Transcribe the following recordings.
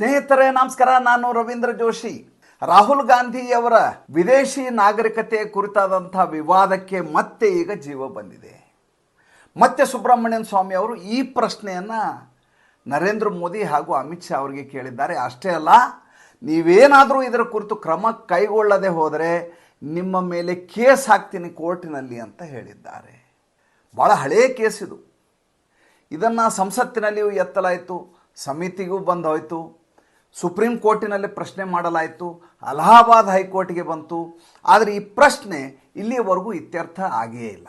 ಸ್ನೇಹಿತರೆ, ನಮಸ್ಕಾರ. ನಾನು ರವೀಂದ್ರ ಜೋಶಿ. ರಾಹುಲ್ ಗಾಂಧಿಯವರ ವಿದೇಶಿ ನಾಗರಿಕತೆ ಕುರಿತಾದಂಥ ವಿವಾದಕ್ಕೆ ಮತ್ತೆ ಈಗ ಜೀವ ಬಂದಿದೆ. ಮತ್ತೆ ಸುಬ್ರಹ್ಮಣ್ಯನ್ ಸ್ವಾಮಿ ಅವರು ಈ ಪ್ರಶ್ನೆಯನ್ನು ನರೇಂದ್ರ ಮೋದಿ ಹಾಗೂ ಅಮಿತ್ ಶಾ ಅವರಿಗೆ ಕೇಳಿದ್ದಾರೆ. ಅಷ್ಟೇ ಅಲ್ಲ, ನೀವೇನಾದರೂ ಇದರ ಕುರಿತು ಕ್ರಮ ಕೈಗೊಳ್ಳದೆ ಹೋದರೆ ನಿಮ್ಮ ಮೇಲೆ ಕೇಸ್ ಹಾಕ್ತೀನಿ ಕೋರ್ಟಿನಲ್ಲಿ ಅಂತ ಹೇಳಿದ್ದಾರೆ. ಭಾಳ ಹಳೆಯ ಕೇಸ್ ಇದು. ಇದನ್ನು ಸಂಸತ್ತಿನಲ್ಲಿಯೂ ಎತ್ತಲಾಯಿತು, ಸಮಿತಿಗೂ ಬಂದು ಹೋಯಿತು ಸುಪ್ರೀಂ ಕೋರ್ಟಿನಲ್ಲಿ ಪ್ರಶ್ನೆ ಮಾಡಲಾಯಿತು. ಅಲಹಾಬಾದ್ ಹೈಕೋರ್ಟ್ಗೆ ಬಂತು. ಆದರೆ ಈ ಪ್ರಶ್ನೆ ಇಲ್ಲಿಯವರೆಗೂ ಇತ್ಯರ್ಥ ಆಗೇ ಇಲ್ಲ.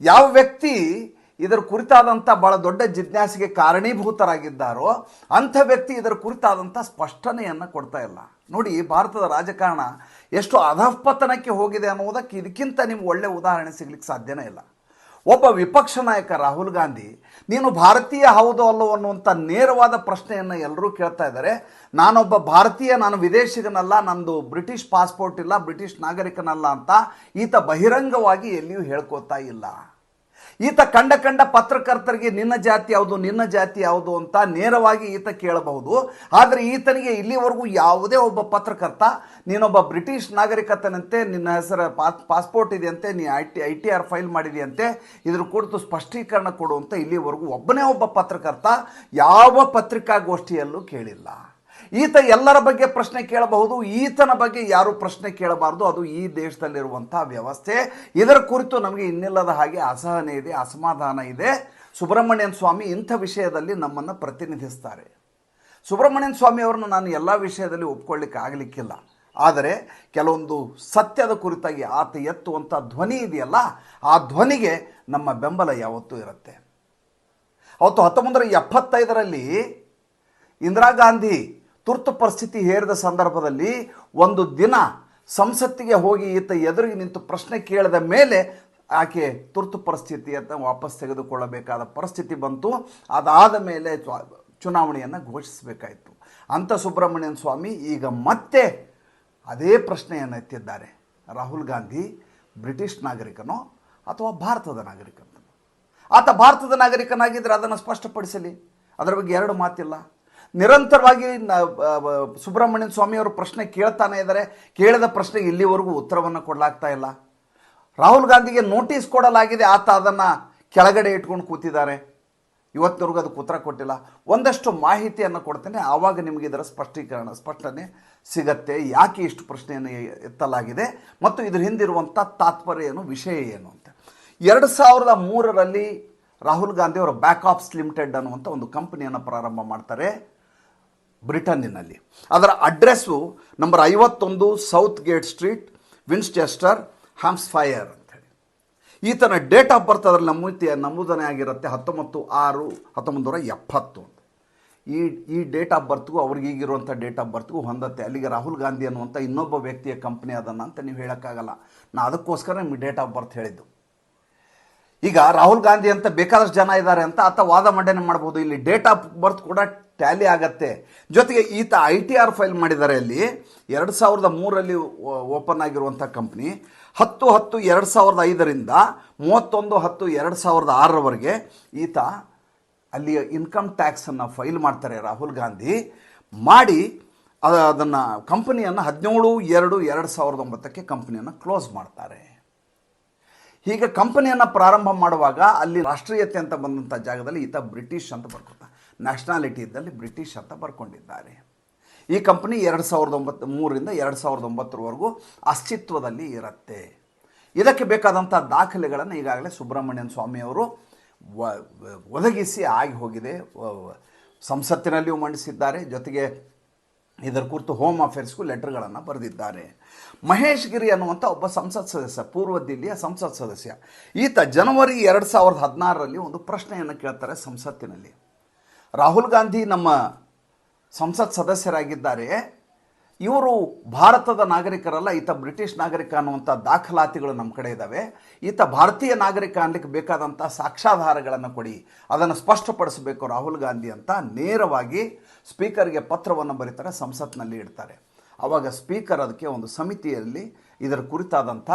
ಯಾವ ವ್ಯಕ್ತಿ ಇದರ ಕುರಿತಾದಂಥ ಭಾಳ ದೊಡ್ಡ ಜಿಜ್ಞಾಸೆಗೆ ಕಾರಣೀಭೂತರಾಗಿದ್ದಾರೋ ಅಂಥ ವ್ಯಕ್ತಿ ಇದರ ಕುರಿತಾದಂಥ ಸ್ಪಷ್ಟನೆಯನ್ನು ಕೊಡ್ತಾ ಇಲ್ಲ. ನೋಡಿ ಭಾರತದ ರಾಜಕಾರಣ ಎಷ್ಟು ಅಧಃಪತನಕ್ಕೆ ಹೋಗಿದೆ ಅನ್ನೋದಕ್ಕೆ ಇದಕ್ಕಿಂತ ನಿಮ್ಗೆ ಒಳ್ಳೆಯ ಉದಾಹರಣೆ ಸಿಗ್ಲಿಕ್ಕೆ ಸಾಧ್ಯನೇ ಇಲ್ಲ. ಒಬ್ಬ ವಿಪಕ್ಷ ನಾಯಕ ರಾಹುಲ್ ಗಾಂಧಿ, ನೀನು ಭಾರತೀಯ ಹೌದು ಅಲ್ಲೋ ಅನ್ನುವಂಥ ನೇರವಾದ ಪ್ರಶ್ನೆಯನ್ನು ಎಲ್ಲರೂ ಕೇಳ್ತಾ ಇದ್ದಾರೆ. ನಾನೊಬ್ಬ ಭಾರತೀಯ, ನಾನು ವಿದೇಶಿಗನಲ್ಲ, ನಂದು ಬ್ರಿಟಿಷ್ ಪಾಸ್ಪೋರ್ಟ್ ಇಲ್ಲ, ಬ್ರಿಟಿಷ್ ನಾಗರಿಕನಲ್ಲ ಅಂತ ಈತ ಬಹಿರಂಗವಾಗಿ ಎಲ್ಲಿಯೂ ಹೇಳ್ಕೋತಾ ಇಲ್ಲ. ಈತ ಕಂಡ ಕಂಡ ಪತ್ರಕರ್ತರಿಗೆ ನಿನ್ನ ಜಾತಿ ಯಾವುದು, ನಿನ್ನ ಜಾತಿ ಯಾವುದು ಅಂತ ನೇರವಾಗಿ ಈತ ಕೇಳಬಹುದು. ಆದರೆ ಈತನಿಗೆ ಇಲ್ಲಿವರೆಗೂ ಯಾವುದೇ ಒಬ್ಬ ಪತ್ರಕರ್ತ, ನೀನೊಬ್ಬ ಬ್ರಿಟಿಷ್ ನಾಗರಿಕತನಂತೆ, ನಿನ್ನ ಹೆಸರ ಪಾಸ್, ಪಾಸ್ಪೋರ್ಟ್ ಇದೆಯಂತೆ, ನೀ I T I T R file ಮಾಡಿದೆಯಂತೆ, ಇದ್ರ ಕುರಿತು ಸ್ಪಷ್ಟೀಕರಣ ಕೊಡು ಅಂತ ಇಲ್ಲಿವರೆಗೂ ಒಬ್ಬನೇ ಒಬ್ಬ ಪತ್ರಕರ್ತ ಯಾವ ಪತ್ರಿಕಾಗೋಷ್ಠಿಯಲ್ಲೂ ಕೇಳಿಲ್ಲ. ಈತ ಎಲ್ಲರ ಬಗ್ಗೆ ಪ್ರಶ್ನೆ ಕೇಳಬಹುದು, ಈತನ ಬಗ್ಗೆ ಯಾರು ಪ್ರಶ್ನೆ ಕೇಳಬಾರದು, ಅದು ಈ ದೇಶದಲ್ಲಿರುವಂಥ ವ್ಯವಸ್ಥೆ. ಇದರ ಕುರಿತು ನಮಗೆ ಇನ್ನಿಲ್ಲದ ಹಾಗೆ ಅಸಹನೆ ಇದೆ, ಅಸಮಾಧಾನ ಇದೆ. ಸುಬ್ರಹ್ಮಣ್ಯನ್ ಸ್ವಾಮಿ ಇಂಥ ವಿಷಯದಲ್ಲಿ ನಮ್ಮನ್ನು ಪ್ರತಿನಿಧಿಸ್ತಾರೆ. ಸುಬ್ರಹ್ಮಣ್ಯನ್ ಸ್ವಾಮಿ ಅವರನ್ನು ನಾನು ಎಲ್ಲ ವಿಷಯದಲ್ಲಿ ಒಪ್ಕೊಳ್ಳಿಕ್ಕೆ ಆಗಲಿಕ್ಕಿಲ್ಲ. ಆದರೆ ಕೆಲವೊಂದು ಸತ್ಯದ ಕುರಿತಾಗಿ ಆತ ಎತ್ತುವಂಥ ಧ್ವನಿ ಇದೆಯಲ್ಲ, ಆ ಧ್ವನಿಗೆ ನಮ್ಮ ಬೆಂಬಲ ಯಾವತ್ತೂ ಇರುತ್ತೆ. ಅವತ್ತು ಹತ್ತೊಂಬತ್ತು ಎಪ್ಪತ್ತೈದರಲ್ಲಿ ಇಂದಿರಾ ಗಾಂಧಿ ತುರ್ತು ಪರಿಸ್ಥಿತಿ ಹೇರಿದ ಸಂದರ್ಭದಲ್ಲಿ ಒಂದು ದಿನ ಸಂಸತ್ತಿಗೆ ಹೋಗಿ ಈತ ಎದುರಿಗೆ ನಿಂತು ಪ್ರಶ್ನೆ ಕೇಳಿದ ಮೇಲೆ ಆಕೆ ತುರ್ತು ಪರಿಸ್ಥಿತಿಯನ್ನು ವಾಪಸ್ ತೆಗೆದುಕೊಳ್ಳಬೇಕಾದ ಪರಿಸ್ಥಿತಿ ಬಂತು. ಅದಾದ ಮೇಲೆ ಚುನಾವಣೆಯನ್ನು ಘೋಷಿಸಬೇಕಾಯಿತು. ಅಂತ ಸುಬ್ರಹ್ಮಣ್ಯನ್ ಸ್ವಾಮಿ ಈಗ ಮತ್ತೆ ಅದೇ ಪ್ರಶ್ನೆಯನ್ನು ಎತ್ತಿದ್ದಾರೆ. ರಾಹುಲ್ ಗಾಂಧಿ ಬ್ರಿಟಿಷ್ ನಾಗರಿಕನೋ ಅಥವಾ ಭಾರತದ ನಾಗರಿಕನೋ? ಆತ ಭಾರತದ ನಾಗರಿಕನಾಗಿದ್ದರೆ ಅದನ್ನು ಸ್ಪಷ್ಟಪಡಿಸಲಿ. ಅದರ ಬಗ್ಗೆ ಎರಡು ಮಾತಿಲ್ಲ. ನಿರಂತರವಾಗಿ ಸುಬ್ರಹ್ಮಣ್ಯನ ಸ್ವಾಮಿಯವರು ಪ್ರಶ್ನೆ ಕೇಳ್ತಾನೆ ಇದ್ದಾರೆ. ಕೇಳಿದ ಪ್ರಶ್ನೆಗೆ ಇಲ್ಲಿವರೆಗೂ ಉತ್ತರವನ್ನು ಕೊಡಲಾಗ್ತಾ ಇಲ್ಲ. ರಾಹುಲ್ ಗಾಂಧಿಗೆ ನೋಟಿಸ್ ಕೊಡಲಾಗಿದೆ. ಆತ ಅದನ್ನು ಕೆಳಗಡೆ ಇಟ್ಕೊಂಡು ಕೂತಿದ್ದಾರೆ. ಇವತ್ತಿನವರೆಗೂ ಅದಕ್ಕೆ ಉತ್ತರ ಕೊಟ್ಟಿಲ್ಲ. ಒಂದಷ್ಟು ಮಾಹಿತಿಯನ್ನು ಕೊಡ್ತೇನೆ. ಆವಾಗ ನಿಮಗೆ ಇದರ ಸ್ಪಷ್ಟೀಕರಣ, ಸ್ಪಷ್ಟನೆ ಸಿಗತ್ತೆ. ಯಾಕೆ ಇಷ್ಟು ಪ್ರಶ್ನೆಯನ್ನು ಎತ್ತಲಾಗಿದೆ? ಮತ್ತು ಇದ್ರ ಹಿಂದಿರುವಂಥ ತಾತ್ಪರ್ಯ ಏನು, ವಿಷಯ ಏನು ಅಂತ. ಎರಡು ಸಾವಿರದ ಮೂರರಲ್ಲಿ ರಾಹುಲ್ ಗಾಂಧಿ ಅವರು ಬ್ಯಾಕ್ ಆಫ್ಸ್ ಲಿಮಿಟೆಡ್ ಅನ್ನುವಂಥ ಒಂದು ಕಂಪನಿಯನ್ನು ಪ್ರಾರಂಭ ಮಾಡ್ತಾರೆ. ಬ್ರಿಟನ್ನಿನಲ್ಲಿ. ಅದರ ಅಡ್ರೆಸ್ಸು ನಂಬರ್ ಐವತ್ತೊಂದು south gate street Winchester Hampshire ಅಂತೇಳಿ ಈತನ ಡೇಟ್ ಆಫ್ ಬರ್ತ್ ಅದರಲ್ಲಿ ನಮೂತಿ ನಮೂದನೆ ಆಗಿರುತ್ತೆ ಹತ್ತೊಂಬತ್ತು ಆರು, ಹತ್ತೊಂಬತ್ತು ನೂರ ಎಪ್ಪತ್ತು ಈ ಈ ಡೇಟ್ ಆಫ್ ಬರ್ತ್ಗೂ ಅವ್ರಿಗೆ ಈಗಿರುವಂಥ ಡೇಟ್ ಆಫ್ ಬರ್ತ್ಗೂ ಹೊಂದತ್ತೆ. ಅಲ್ಲಿಗೆ ರಾಹುಲ್ ಗಾಂಧಿ ಅನ್ನುವಂಥ ಇನ್ನೊಬ್ಬ ವ್ಯಕ್ತಿಯ ಕಂಪ್ನಿ ಅದನ್ನು ಅಂತ ನೀವು ಹೇಳೋಕ್ಕಾಗಲ್ಲ. ನಾನು ಅದಕ್ಕೋಸ್ಕರ ನಿಮಗೆ ಡೇಟ್ ಆಫ್ ಬರ್ತ್ ಹೇಳಿದ್ದು. ಈಗ ರಾಹುಲ್ ಗಾಂಧಿ ಅಂತ ಬೇಕಾದಷ್ಟು ಜನ ಇದ್ದಾರೆ ಅಂತ ಆತ ವಾದ ಮಂಡನೆ ಮಾಡ್ಬೋದು. ಇಲ್ಲಿ ಡೇಟ್ ಆಫ್ ಬರ್ತ್ ಕೂಡ ಟ್ಯಾಲಿ ಆಗತ್ತೆ. ಜೊತೆಗೆ ಈತ ಐ ಟಿ ಆರ್ ಫೈಲ್ ಮಾಡಿದ್ದಾರೆ ಅಲ್ಲಿ. ಎರಡು ಸಾವಿರದ ಮೂರರಲ್ಲಿ ಓಪನ್ ಆಗಿರುವಂಥ ಕಂಪ್ನಿ ಹತ್ತು ಹತ್ತು ಎರಡು ಸಾವಿರದ ಐದರಿಂದ ಮೂವತ್ತೊಂದು ಹತ್ತು ಎರಡು ಸಾವಿರದ ಆರರವರೆಗೆ ಈತ ಅಲ್ಲಿ ಇನ್ಕಮ್ ಟ್ಯಾಕ್ಸನ್ನು ಫೈಲ್ ಮಾಡ್ತಾರೆ ರಾಹುಲ್ ಗಾಂಧಿ. ಮಾಡಿ ಅದನ್ನು ಕಂಪನಿಯನ್ನು ಹದಿನೇಳು ಎರಡು ಎರಡು ಸಾವಿರದ ಒಂಬತ್ತಕ್ಕೆ ಕಂಪ್ನಿಯನ್ನು ಕ್ಲೋಸ್ ಮಾಡ್ತಾರೆ. ಹೀಗೆ ಕಂಪನಿಯನ್ನು ಪ್ರಾರಂಭ ಮಾಡುವಾಗ ಅಲ್ಲಿ ರಾಷ್ಟ್ರೀಯತೆ ಅಂತ ಬಂದಂಥ ಜಾಗದಲ್ಲಿ ಈತ ಬ್ರಿಟಿಷ್ ಅಂತ ಬರ್ಕೊತ ನ್ಯಾಷನಾಲಿಟಿ ಇದ್ದಲ್ಲಿ ಬ್ರಿಟಿಷ್ ಅಂತ ಬರ್ಕೊಂಡಿದ್ದಾರೆ. ಈ ಕಂಪನಿ ಎರಡು ಸಾವಿರದ ಒಂಬತ್ತು ಮೂರರಿಂದ ಎರಡು ಸಾವಿರದ ಒಂಬತ್ತರವರೆಗೂ ಅಸ್ತಿತ್ವದಲ್ಲಿ ಇರುತ್ತೆ. ಇದಕ್ಕೆ ಬೇಕಾದಂಥ ದಾಖಲೆಗಳನ್ನು ಈಗಾಗಲೇ ಸುಬ್ರಹ್ಮಣ್ಯನ್ ಸ್ವಾಮಿಯವರು ಒದಗಿಸಿ ಆಗಿ ಹೋಗಿದೆ. ಸಂಸತ್ತಿನಲ್ಲಿಯೂ ಮಂಡಿಸಿದ್ದಾರೆ. ಜೊತೆಗೆ ಇದರ ಕುರಿತು ಹೋಮ್ ಅಫೇರ್ಸ್ಗೂ ಲೆಟರ್ಗಳನ್ನು ಬರೆದಿದ್ದಾರೆ. ಮಹೇಶ್ ಗಿರಿ ಅನ್ನುವಂಥ ಒಬ್ಬ ಸಂಸತ್ ಸದಸ್ಯ, ಪೂರ್ವ ದಿಲ್ಲಿಯ ಸಂಸತ್ ಸದಸ್ಯ. ಈತ ಜನವರಿ ಎರಡು ಸಾವಿರದ ಹದಿನಾರರಲ್ಲಿ ಒಂದು ಪ್ರಶ್ನೆಯನ್ನು ಕೇಳ್ತಾರೆ ಸಂಸತ್ತಿನಲ್ಲಿ. ರಾಹುಲ್ ಗಾಂಧಿ ನಮ್ಮ ಸಂಸತ್ ಸದಸ್ಯರಾಗಿದ್ದಾರೆ. ಇವರು ಭಾರತದ ನಾಗರಿಕರಲ್ಲ, ಈತ ಬ್ರಿಟಿಷ್ ನಾಗರಿಕ ಅನ್ನುವಂಥ ದಾಖಲಾತಿಗಳು ನಮ್ಮ ಕಡೆ ಇದ್ದಾವೆ ಈತ ಭಾರತೀಯ ನಾಗರಿಕ ಅನ್ಲಿಕ್ಕೆ ಬೇಕಾದಂಥ ಸಾಕ್ಷ್ಯಾಧಾರಗಳನ್ನು ಕೊಡಿ. ಅದನ್ನು ಸ್ಪಷ್ಟಪಡಿಸಬೇಕು ರಾಹುಲ್ ಗಾಂಧಿ ಅಂತ ನೇರವಾಗಿ ಸ್ಪೀಕರ್ಗೆ ಪತ್ರವನ್ನು ಬರೀತಾರೆ, ಸಂಸತ್ನಲ್ಲಿ ಇಡ್ತಾರೆ. ಆವಾಗ ಸ್ಪೀಕರ್ ಅದಕ್ಕೆ ಒಂದು ಸಮಿತಿಯಲ್ಲಿ ಇದರ ಕುರಿತಾದಂಥ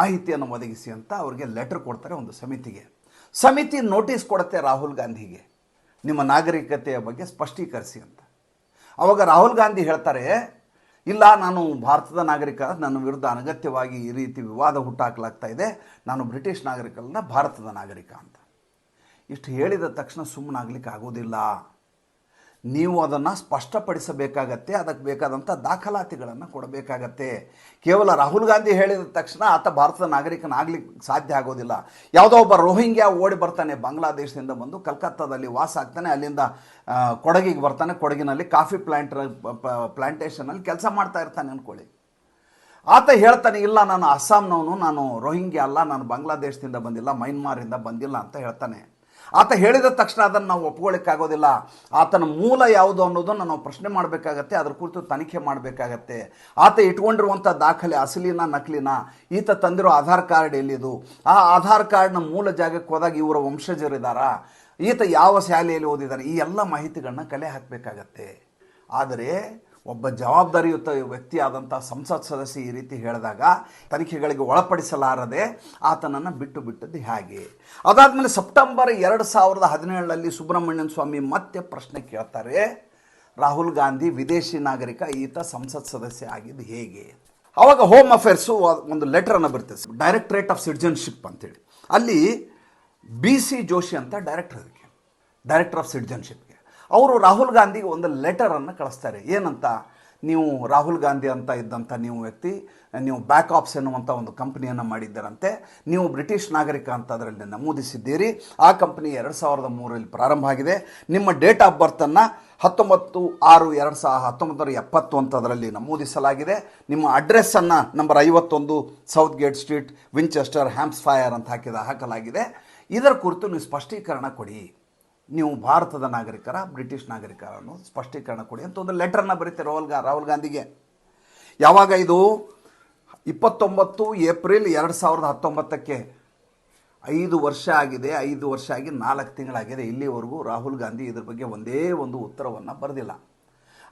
ಮಾಹಿತಿಯನ್ನು ಒದಗಿಸಿ ಅಂತ ಅವರಿಗೆ ಲೆಟರ್ ಕೊಡ್ತಾರೆ ಒಂದು ಸಮಿತಿಗೆ. ಸಮಿತಿ ನೋಟಿಸ್ ಕೊಡುತ್ತೆ ರಾಹುಲ್ ಗಾಂಧಿಗೆ. ನಿಮ್ಮ ನಾಗರಿಕತೆಯ ಬಗ್ಗೆ ಸ್ಪಷ್ಟೀಕರಿಸಿ ಅಂತ. ಅವಾಗ ರಾಹುಲ್ ಗಾಂಧಿ ಹೇಳ್ತಾರೆ, ಇಲ್ಲ, ನಾನು ಭಾರತದ ನಾಗರಿಕ, ನನ್ನ ವಿರುದ್ಧ ಅನಗತ್ಯವಾಗಿ ಈ ರೀತಿ ವಿವಾದ ಹುಟ್ಟಾಕಲಾಗ್ತಾ ಇದೆ, ನಾನು ಬ್ರಿಟಿಷ್ ನಾಗರಿಕರನ್ನ ಭಾರತದ ನಾಗರಿಕ ಅಂತ. ಇಷ್ಟು ಹೇಳಿದ ತಕ್ಷಣ ಸುಮ್ಮನಾಗ್ಲಿಕ್ಕೆ ಆಗೋದಿಲ್ಲ. ನೀವು ಅದನ್ನು ಸ್ಪಷ್ಟಪಡಿಸಬೇಕಾಗತ್ತೆ, ಅದಕ್ಕೆ ಬೇಕಾದಂಥ ದಾಖಲಾತಿಗಳನ್ನು ಕೊಡಬೇಕಾಗತ್ತೆ. ಕೇವಲ ರಾಹುಲ್ ಗಾಂಧಿ ಹೇಳಿದ ತಕ್ಷಣ ಆತ ಭಾರತದ ನಾಗರಿಕನಾಗ್ಲಿಕ್ಕೆ ಸಾಧ್ಯ ಆಗೋದಿಲ್ಲ. ಯಾವುದೋ ಒಬ್ಬ ರೋಹಿಂಗ್ಯಾ ಓಡಿ ಬರ್ತಾನೆ, ಬಾಂಗ್ಲಾದೇಶದಿಂದ ಬಂದು ಕಲ್ಕತ್ತಾದಲ್ಲಿ ವಾಸ ಆಗ್ತಾನೆ, ಅಲ್ಲಿಂದ ಕೊಡಗಿಗೆ ಬರ್ತಾನೆ, ಕೊಡಗಿನಲ್ಲಿ ಕಾಫಿ ಪ್ಲಾಂಟ್ ಪ್ಲ್ಯಾಂಟೇಷನಲ್ಲಿ ಕೆಲಸ ಮಾಡ್ತಾ ಇರ್ತಾನೆ ಅಂದ್ಕೊಳ್ಳಿ ಆತ ಹೇಳ್ತಾನೆ, ಇಲ್ಲ, ನಾನು ಅಸ್ಸಾಂನವನು, ನಾನು ರೋಹಿಂಗ್ಯಾ ಅಲ್ಲ, ನಾನು ಬಾಂಗ್ಲಾದೇಶದಿಂದ ಬಂದಿಲ್ಲ ಮೈನ್ಮಾರಿಂದ ಬಂದಿಲ್ಲ, ಅಂತ ಹೇಳ್ತಾನೆ. ಆತ ಹೇಳಿದ ತಕ್ಷಣ ಅದನ್ನು ನಾವು ಒಪ್ಕೊಳ್ಳಿಕ್ಕಾಗೋದಿಲ್ಲ. ಆತನ ಮೂಲ ಯಾವುದು ಅನ್ನೋದನ್ನು ನಾವು ಪ್ರಶ್ನೆ ಮಾಡಬೇಕಾಗತ್ತೆ, ಅದ್ರ ಕುರಿತು ತನಿಖೆ ಮಾಡಬೇಕಾಗತ್ತೆ. ಆತ ಇಟ್ಕೊಂಡಿರುವಂಥ ದಾಖಲೆ, ಅಸಲಿನ, ನಕಲಿನ, ಈತ ತಂದಿರೋ ಆಧಾರ್ ಕಾರ್ಡ್ ಎಲ್ಲಿದು? ಆ ಆಧಾರ್ ಕಾರ್ಡ್ನ ಮೂಲ ಜಾಗಕ್ಕೆ ಹೋದಾಗ ಇವರ ವಂಶಜರಿದ್ದಾರಾ ಈತ ಯಾವ ಶಾಲೆಯಲ್ಲಿ ಓದಿದ್ದಾರೆ ಈ ಎಲ್ಲ ಮಾಹಿತಿಗಳನ್ನ ಕಲೆ ಹಾಕಬೇಕಾಗತ್ತೆ. ಆದರೆ ಒಬ್ಬ ಜವಾಬ್ದಾರಿಯುತ ವ್ಯಕ್ತಿಯಾದಂಥ ಸಂಸತ್ ಸದಸ್ಯ ಈ ರೀತಿ ಹೇಳಿದಾಗ ತನಿಖೆಗಳಿಗೆ ಒಳಪಡಿಸಲಾರದೆ ಆತನನ್ನು ಬಿಟ್ಟು ಬಿಟ್ಟದ್ದು ಹೇಗೆ? ಅದಾದಮೇಲೆ ಸೆಪ್ಟೆಂಬರ್ ಎರಡು ಸಾವಿರದ ಹದಿನೇಳರಲ್ಲಿ ಸುಬ್ರಹ್ಮಣ್ಯನ್ ಸ್ವಾಮಿ ಮತ್ತೆ ಪ್ರಶ್ನೆ ಕೇಳ್ತಾರೆ, ರಾಹುಲ್ ಗಾಂಧಿ ವಿದೇಶಿ ನಾಗರಿಕ, ಈತ ಸಂಸತ್ ಸದಸ್ಯ ಆಗಿದ್ದು ಹೇಗೆ? ಅವಾಗ ಹೋಮ್ ಅಫೇರ್ಸು ಒಂದು ಲೆಟರನ್ನು ಬರ್ತದೆ ಡೈರೆಕ್ಟ್ರೇಟ್ ಆಫ್ ಸಿಟಿಜನ್ಶಿಪ್ ಅಂತೇಳಿ. ಅಲ್ಲಿ ಬಿ ಸಿ ಜೋಶಿ ಅಂತ ಡೈರೆಕ್ಟರ್ ಅದಕ್ಕೆ. ಡೈರೆಕ್ಟರ್ ಆಫ್ ಸಿಟಿಜನ್ಶಿಪ್ಗೆ ಅವರು ರಾಹುಲ್ ಗಾಂಧಿಗೆ ಒಂದು ಲೆಟರನ್ನು ಕಳಿಸ್ತಾರೆ. ಏನಂತ? ನೀವು ರಾಹುಲ್ ಗಾಂಧಿ ಅಂತ ಇದ್ದಂಥ ನೀವು ವ್ಯಕ್ತಿ, ನೀವು ಬ್ಯಾಕ್ ಆಪ್ಸ್ ಎನ್ನುವಂಥ ಒಂದು ಕಂಪ್ನಿಯನ್ನು ಮಾಡಿದ್ದರಂತೆ, ನೀವು ಬ್ರಿಟಿಷ್ ನಾಗರಿಕ ಅಂತ ಅದರಲ್ಲಿ ನಮೂದಿಸಿದ್ದೀರಿ. ಆ ಕಂಪ್ನಿ ಎರಡು ಸಾವಿರದ ಮೂರರಲ್ಲಿ ಪ್ರಾರಂಭ ಆಗಿದೆ. ನಿಮ್ಮ ಡೇಟ್ ಆಫ್ ಬರ್ತನ್ನು ಹತ್ತೊಂಬತ್ತು ಆರು ಎರಡು ಸಾವಿರ ಹತ್ತೊಂಬತ್ತು ನೂರ ಎಪ್ಪತ್ತು ಅಂತ ಅದರಲ್ಲಿ ನಮೂದಿಸಲಾಗಿದೆ. ನಿಮ್ಮ ಅಡ್ರೆಸ್ಸನ್ನು ನಂಬರ್ ಐವತ್ತೊಂದು south gate street Winchester Hampshire ಅಂತ ಹಾಕಿದ, ಹಾಕಲಾಗಿದೆ. ಇದರ ಕುರಿತು ನೀವು ಸ್ಪಷ್ಟೀಕರಣ ಕೊಡಿ. ನೀವು ಭಾರತದ ನಾಗರಿಕರ, ಬ್ರಿಟಿಷ್ ನಾಗರಿಕರ ಅನ್ನೋ ಸ್ಪಷ್ಟೀಕರಣ ಕೊಡಿ ಅಂತ ಒಂದು ಲೆಟರ್ನ ಬರೀತೆ ರಾಹುಲ್ ಗಾ ರಾಹುಲ್ ಗಾಂಧಿಗೆ. ಯಾವಾಗ ಇದು? ಇಪ್ಪತ್ತೊಂಬತ್ತು ಏಪ್ರಿಲ್ ಎರಡು ಸಾವಿರದ ಹತ್ತೊಂಬತ್ತಕ್ಕೆ. ಐದು ವರ್ಷ ಆಗಿದೆ, ಐದು ವರ್ಷ ಆಗಿ ನಾಲ್ಕು ತಿಂಗಳಾಗಿದೆ. ಇಲ್ಲಿವರೆಗೂ ರಾಹುಲ್ ಗಾಂಧಿ ಇದ್ರ ಬಗ್ಗೆ ಒಂದೇ ಒಂದು ಉತ್ತರವನ್ನು ಬರೆದಿಲ್ಲ.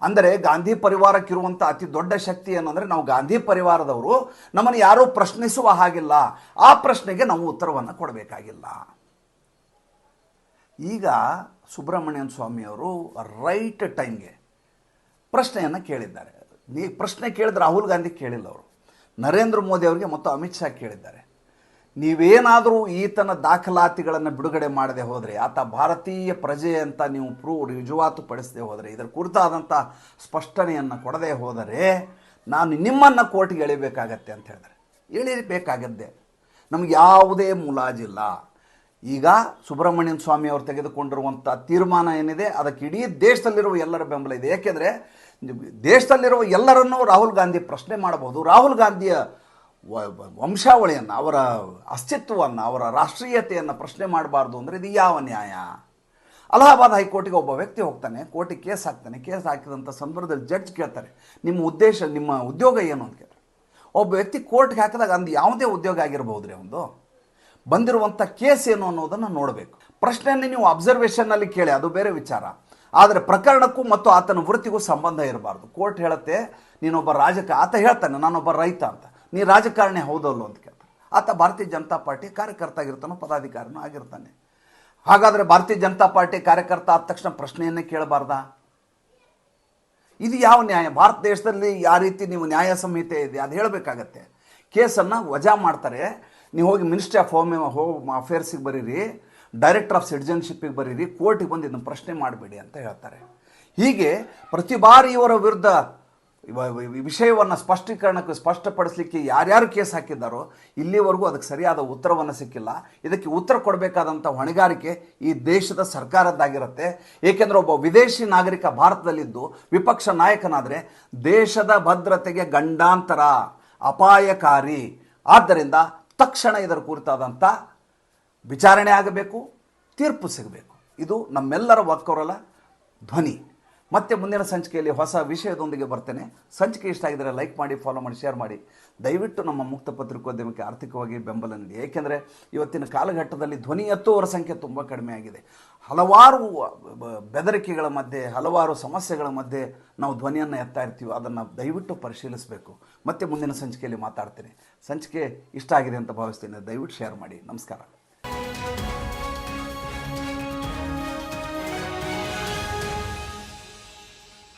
ಅಂದರೆ ಗಾಂಧಿ ಪರಿವಾರಕ್ಕಿರುವಂಥ ಅತಿ ದೊಡ್ಡ ಶಕ್ತಿ ಏನಂದರೆ ನಾವು ಗಾಂಧಿ ಪರಿವಾರದವರು ನಮ್ಮನ್ನು ಯಾರೂ ಪ್ರಶ್ನಿಸುವ ಹಾಗಿಲ್ಲ. ಆ ಪ್ರಶ್ನೆಗೆ ನಾವು ಉತ್ತರವನ್ನು ಕೊಡಬೇಕಾಗಿಲ್ಲ. ಈಗ ಸುಬ್ರಹ್ಮಣ್ಯನ್ ಸ್ವಾಮಿಯವರು ರೈಟ್ ಟೈಮ್ಗೆ ಪ್ರಶ್ನೆಯನ್ನು ಕೇಳಿದ್ದಾರೆ. ನೀ ಪ್ರಶ್ನೆ ಕೇಳಿದ್ರೆ ರಾಹುಲ್ ಗಾಂಧಿ ಕೇಳಿಲ್ಲ ಅವರು. ನರೇಂದ್ರ ಮೋದಿ ಅವರಿಗೆ ಮತ್ತು ಅಮಿತ್ ಶಾ ಕೇಳಿದ್ದಾರೆ. ನೀವೇನಾದರೂ ಈತನ ದಾಖಲಾತಿಗಳನ್ನು ಬಿಡುಗಡೆ ಮಾಡದೆ ಹೋದರೆ, ಆತ ಭಾರತೀಯ ಪ್ರಜೆ ಅಂತ ನೀವು ಪ್ರೂವ್ ರುಜುವಾತು ಪಡಿಸದೆ ಹೋದರೆ, ಇದರ ಕುರಿತಾದಂಥ ಸ್ಪಷ್ಟನೆಯನ್ನು ಕೊಡದೆ ಹೋದರೆ ನಾನು ನಿಮ್ಮನ್ನು ಕೋರ್ಟ್ಗೆ ಎಳಿಬೇಕಾಗತ್ತೆ ಅಂತ ಹೇಳಿದರೆ ಎಳಿಬೇಕಾಗದ್ದೆ. ನಮಗೆ ಯಾವುದೇ ಮುಲಾಜಿಲ್ಲ. ಈಗ ಸುಬ್ರಹ್ಮಣ್ಯನ್ ಸ್ವಾಮಿ ಅವರು ತೆಗೆದುಕೊಂಡಿರುವಂಥ ತೀರ್ಮಾನ ಏನಿದೆ, ಅದಕ್ಕೆ ಇಡೀ ದೇಶದಲ್ಲಿರುವ ಎಲ್ಲರ ಬೆಂಬಲ ಇದೆ. ಏಕೆಂದರೆ ದೇಶದಲ್ಲಿರುವ ಎಲ್ಲರನ್ನೂ ರಾಹುಲ್ ಗಾಂಧಿ ಪ್ರಶ್ನೆ ಮಾಡಬಹುದು. ರಾಹುಲ್ ಗಾಂಧಿಯ ವಂಶಾವಳಿಯನ್ನು, ಅವರ ಅಸ್ತಿತ್ವವನ್ನು, ಅವರ ರಾಷ್ಟ್ರೀಯತೆಯನ್ನು ಪ್ರಶ್ನೆ ಮಾಡಬಾರ್ದು ಅಂದರೆ ಇದು ಯಾವ ನ್ಯಾಯ? ಅಲಹಾಬಾದ್ ಹೈಕೋರ್ಟಿಗೆ ಒಬ್ಬ ವ್ಯಕ್ತಿ ಹೋಗ್ತಾನೆ, ಕೋರ್ಟಿಗೆ ಕೇಸ್ ಹಾಕ್ತಾನೆ, ಕೇಸ್ ಹಾಕಿದಂಥ ಸಂದರ್ಭದಲ್ಲಿ ಜಡ್ಜ್ ಕೇಳ್ತಾರೆ, ನಿಮ್ಮ ಉದ್ದೇಶ, ನಿಮ್ಮ ಉದ್ಯೋಗ ಏನು ಅಂತ ಕೇಳ್ತಾರೆ. ಒಬ್ಬ ವ್ಯಕ್ತಿ ಕೋರ್ಟ್ಗೆ ಹಾಕಿದಾಗ ಅಂದು ಯಾವುದೇ ಉದ್ಯೋಗ ಆಗಿರಬಹುದು ರೀ ಒಂದು ಬಂದಿರುವಂಥ ಕೇಸ್ ಏನು ಅನ್ನೋದನ್ನು ನೋಡಬೇಕು. ಪ್ರಶ್ನೆಯನ್ನು ನೀವು ಅಬ್ಸರ್ವೇಷನ್ನಲ್ಲಿ ಕೇಳಿ, ಅದು ಬೇರೆ ವಿಚಾರ. ಆದರೆ ಪ್ರಕರಣಕ್ಕೂ ಮತ್ತು ಆತನ ವೃತ್ತಿಗೂ ಸಂಬಂಧ ಇರಬಾರ್ದು. ಕೋರ್ಟ್ ಹೇಳುತ್ತೆ, ನೀನೊಬ್ಬ ರಾಜಕ, ಆತ ಹೇಳ್ತಾನೆ, ನಾನೊಬ್ಬ ರೈತ ಅಂತ. ನೀ ರಾಜಕಾರಣಿ ಹೌದಲ್ಲೋ ಅಂತ ಕೇಳ್ತಾನೆ. ಆತ ಭಾರತೀಯ ಜನತಾ ಪಾರ್ಟಿ ಕಾರ್ಯಕರ್ತ ಆಗಿರ್ತಾನೋ, ಪದಾಧಿಕಾರಿನೂ ಆಗಿರ್ತಾನೆ. ಹಾಗಾದರೆ ಭಾರತೀಯ ಜನತಾ ಪಾರ್ಟಿ ಕಾರ್ಯಕರ್ತ ಆದ ತಕ್ಷಣ ಪ್ರಶ್ನೆಯನ್ನೇ ಕೇಳಬಾರ್ದಾ? ಇದು ಯಾವ ನ್ಯಾಯ? ಭಾರತ ದೇಶದಲ್ಲಿ ಯಾವ ರೀತಿ ನೀವು ನ್ಯಾಯ ಸಂಹಿತೆ ಇದೆ, ಅದು ಹೇಳಬೇಕಾಗತ್ತೆ. ಕೇಸನ್ನು ವಜಾ ಮಾಡ್ತಾರೆ. ನೀವು ಹೋಗಿ ಮಿನಿಸ್ಟ್ರಿ ಆಫ್ ಹೋಮ್ ಹೋಮ್ ಅಫೇರ್ಸಿಗೆ ಬರೀರಿ ಡೈರೆಕ್ಟರ್ ಆಫ್ ಸಿಟಿಜನ್ಶಿಪ್ಪಿಗೆ ಬರೀರಿ ಕೋರ್ಟಿಗೆ ಬಂದು ಇದನ್ನು ಪ್ರಶ್ನೆ ಮಾಡಬೇಡಿ ಅಂತ ಹೇಳ್ತಾರೆ. ಹೀಗೆ ಪ್ರತಿ ಬಾರಿ ಇವರ ವಿರುದ್ಧ ವಿಷಯವನ್ನು ಸ್ಪಷ್ಟೀಕರಣಕ್ಕೆ ಸ್ಪಷ್ಟಪಡಿಸಲಿಕ್ಕೆ ಯಾರ್ಯಾರು ಕೇಸ್ ಹಾಕಿದ್ದಾರೋ ಇಲ್ಲಿವರೆಗೂ ಅದಕ್ಕೆ ಸರಿಯಾದ ಉತ್ತರವನ್ನು ಸಿಕ್ಕಿಲ್ಲ. ಇದಕ್ಕೆ ಉತ್ತರ ಕೊಡಬೇಕಾದಂಥ ಹೊಣೆಗಾರಿಕೆ ಈ ದೇಶದ ಸರ್ಕಾರದ್ದಾಗಿರುತ್ತೆ. ಏಕೆಂದರೆ ಒಬ್ಬ ವಿದೇಶಿ ನಾಗರಿಕ ಭಾರತದಲ್ಲಿದ್ದು ವಿಪಕ್ಷ ನಾಯಕನಾದರೆ ದೇಶದ ಭದ್ರತೆಗೆ ಗಂಡಾಂತರ, ಅಪಾಯಕಾರಿ. ಆದ್ದರಿಂದ ತಕ್ಷಣ ಇದರ ಕುರಿತಾದಂಥ ವಿಚಾರಣೆ ಆಗಬೇಕು ತೀರ್ಪು ಸಿಗಬೇಕು. ಇದು ನಮ್ಮೆಲ್ಲರ ಒಕ್ಕವರಲ್ಲ ಧ್ವನಿ. ಮತ್ತೆ ಮುಂದಿನ ಸಂಚಿಕೆಯಲ್ಲಿ ಹೊಸ ವಿಷಯದೊಂದಿಗೆ ಬರ್ತೇನೆ. ಸಂಚಿಕೆ ಇಷ್ಟ ಆಗಿದ್ದರೆ ಲೈಕ್ ಮಾಡಿ ಫಾಲೋ ಮಾಡಿ ಶೇರ್ ಮಾಡಿ. ದಯವಿಟ್ಟು ನಮ್ಮ ಮುಕ್ತ ಪತ್ರಿಕೋದ್ಯಮಕ್ಕೆ ಆರ್ಥಿಕವಾಗಿ ಬೆಂಬಲ ನೀಡಿ. ಏಕೆಂದರೆ ಇವತ್ತಿನ ಕಾಲಘಟ್ಟದಲ್ಲಿ ಧ್ವನಿ ಎತ್ತುವವರ ಸಂಖ್ಯೆ ತುಂಬ ಕಡಿಮೆ ಆಗಿದೆ. ಹಲವಾರು ಬೆದರಿಕೆಗಳ ಮಧ್ಯೆ, ಹಲವಾರು ಸಮಸ್ಯೆಗಳ ಮಧ್ಯೆ ನಾವು ಧ್ವನಿಯನ್ನು ಎತ್ತಾ ಇರ್ತೀವಿ. ಅದನ್ನು ದಯವಿಟ್ಟು ಪರಿಶೀಲಿಸಬೇಕು. ಮತ್ತೆ ಮುಂದಿನ ಸಂಚಿಕೆಯಲ್ಲಿ ಮಾತಾಡ್ತೇನೆ. ಸಂಚಿಕೆ ಇಷ್ಟ ಆಗಿದೆ ಅಂತ ಭಾವಿಸ್ತೇನೆ. ದಯವಿಟ್ಟು ಶೇರ್ ಮಾಡಿ. ನಮಸ್ಕಾರ.